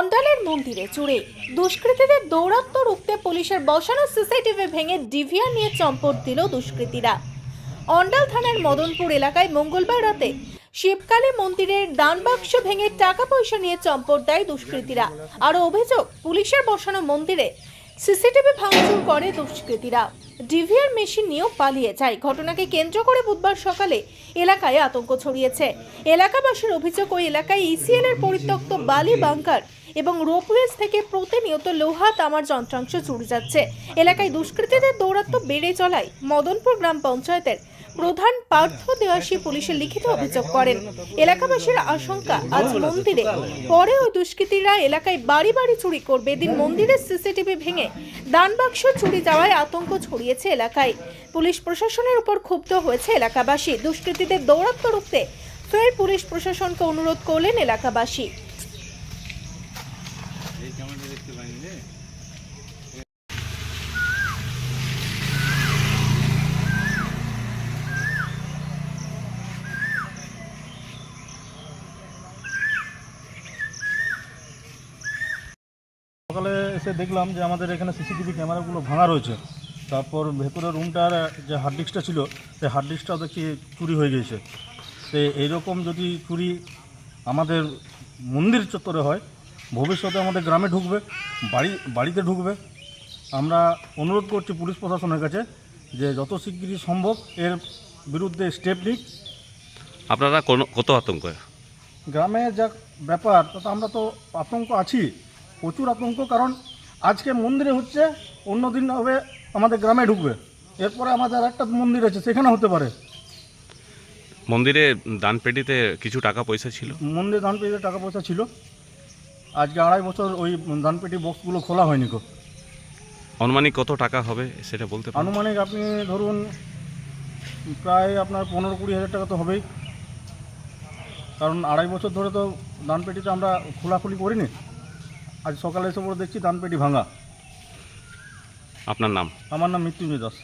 অন্ডালের মন্দিরে চুরে দুষ্কৃতীদের দৌরাত্ম রুখতে পুলিশের বসানো সিসিটিভি ভেঙে ডিভিআর নিয়ে চম্পট দিল দুষ্কৃতীরা। অন্ডাল থানার মদনপুর এলাকায় মঙ্গলবার রাতে শিবকালী মন্দিরের দান বাক্স ভেঙে টাকা পয়সা নিয়ে চম্পট দেয় দুষ্কৃতীরা। আরও অভিযোগ, পুলিশের বসানো মন্দিরে সিসিটিভি ভাঙচুর করে দুষ্কৃতীরা। ডিভিআর মেশিন নিয়েও পালিয়ে যায়। ঘটনাকে কেন্দ্র করে বুধবার সকালে এলাকায় আতঙ্ক ছড়িয়েছে। এলাকাবাসীর অভিযোগ, ওই এলাকায় ইসিএল এর পরিত্যক্ত বালি বাংকার এবং রোপওয়েজ থেকে প্রতিনিয়ত লোহা, তামার যন্ত্রাংশ চুরি যাচ্ছে। এলাকায় দুষ্কৃতীদের দৌরাত্ম্য বেড়ে চলায় মদনপুর গ্রাম পঞ্চায়েতের প্রধান পার্থ দেওয়াসী পুলিশে লিখিত অভিযোগ করেন। এলাকাবাসীর আশঙ্কা, আজ মন্দিরে পরে ওই দুষ্কৃতীরা এলাকায় বাড়ি বাড়ি চুরি করবে। এদিন মন্দিরের সিসিটিভি ভেঙে দান বাক্স চুরি যাওয়ায় আতঙ্ক ছড়িয়েছে এলাকায়। পুলিশ প্রশাসনের উপর ক্ষুব্ধ হয়েছে এলাকাবাসী। দুষ্কৃতীদের দৌরাত্ম রুখতে ফের পুলিশ প্রশাসনকে অনুরোধ করলেন এলাকাবাসী। সকালে এসে দেখলাম যে আমাদের এখানে সিসিটিভি ক্যামেরাগুলো ভাঙা রয়েছে। তারপর ভেতরের রুমটার যে হার্ড ডিস্কটা ছিল, সেই হার্ড ডিস্কটাও দেখছি চুরি হয়ে গিয়েছে। তো এইরকম যদি চুরি আমাদের মন্দির চত্বরে হয় ভবিষ্যতে আমাদের গ্রামে ঢুকবে বাড়ি বাড়িতে ঢুকবে। আমরা অনুরোধ করছি পুলিশ প্রশাসনের কাছে যে যত শিগগিরই সম্ভব এর বিরুদ্ধে স্টেপ নিক। আপনারা কোনো কত আতঙ্ক? গ্রামে যা ব্যাপার তাতে আমরা তো আতঙ্ক আছি প্রচুর আতঙ্ক কারণ আজকে মন্দিরে হচ্ছে অন্য দিন হবে আমাদের গ্রামে ঢুকবে। এরপরে আমাদের আর একটা মন্দির আছে সেখানে হতে পারে। মন্দিরে দান পেটিতে কিছু টাকা পয়সা ছিল? মন্দিরে দান পেটিতে টাকা পয়সা ছিল। আজকে আড়াই বছর ওই দানপেটি বক্সগুলো খোলা হয়নি গো। আনুমানিক কত টাকা হবে সেটা বলতে পারেন আনুমানিক আপনি ধরুন প্রায় আপনার পনেরো কুড়ি হাজার টাকা তো হবেই। কারণ আড়াই বছর ধরে তো দানপেটিতে আমরা খোলাখুলি করিনি। আজ সকালে এসে পরে দেখছি দানপেটি ভাঙা। আপনার নাম? আমার নাম মৃত্যুঞ্জয় দাস।